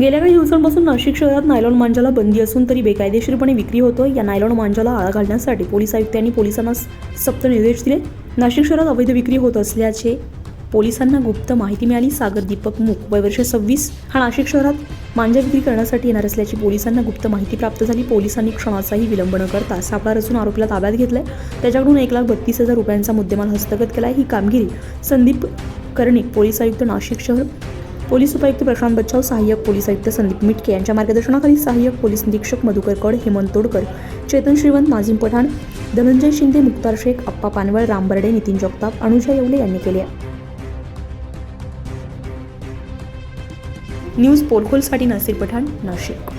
गेल्या काही दिवसांपासून नाशिक शहरात नायलॉन मांजाला बंदी असून तरी बेकायदेशीरपणे विक्री होतो या नायलॉन मांजाला आळा घालण्यासाठी पोलीस आयुक्तांनी पोलिसांना सप्त सक्त निर्देश दिले. नाशिक शहरात अवैध विक्री होत असल्याचे पोलिसांना गुप्त माहिती मिळाली. सागर दीपक मुख वय वर्ष सव्वीस. हा नाशिक शहरात मांजा विक्री करण्यासाठी येणार असल्याची पोलिसांना गुप्त माहिती प्राप्त झाली. पोलिसांनी क्षणाचाही विलंब न करता सापळा रचून आरोपीला ताब्यात घेतलाय. त्याच्याकडून एक लाख बत्तीस हजार रुपयांचा मुद्देमाल हस्तगत केलाय. ही कामगिरी संदीप कर्णिक पोलीस आयुक्त नाशिक शहर पोलीस उपायुक्त प्रशांत बच्चाव सहाय्यक पोलीस आयुक्त संदीप मिटके यांच्या मार्गदर्शनाखाली सहाय्यक पोलीस निरीक्षक मधुकर कड हेमंत तोडकर चेतन श्रीवंत नाझीम पठाण धनंजय शिंदे मुक्तार शेख अप्पा पानवळ राम बर्डे नितीन जगताप अनुजा येवले यांनी केले न्यूज पोलखोलसाठी नासिर पठाण नाशिक.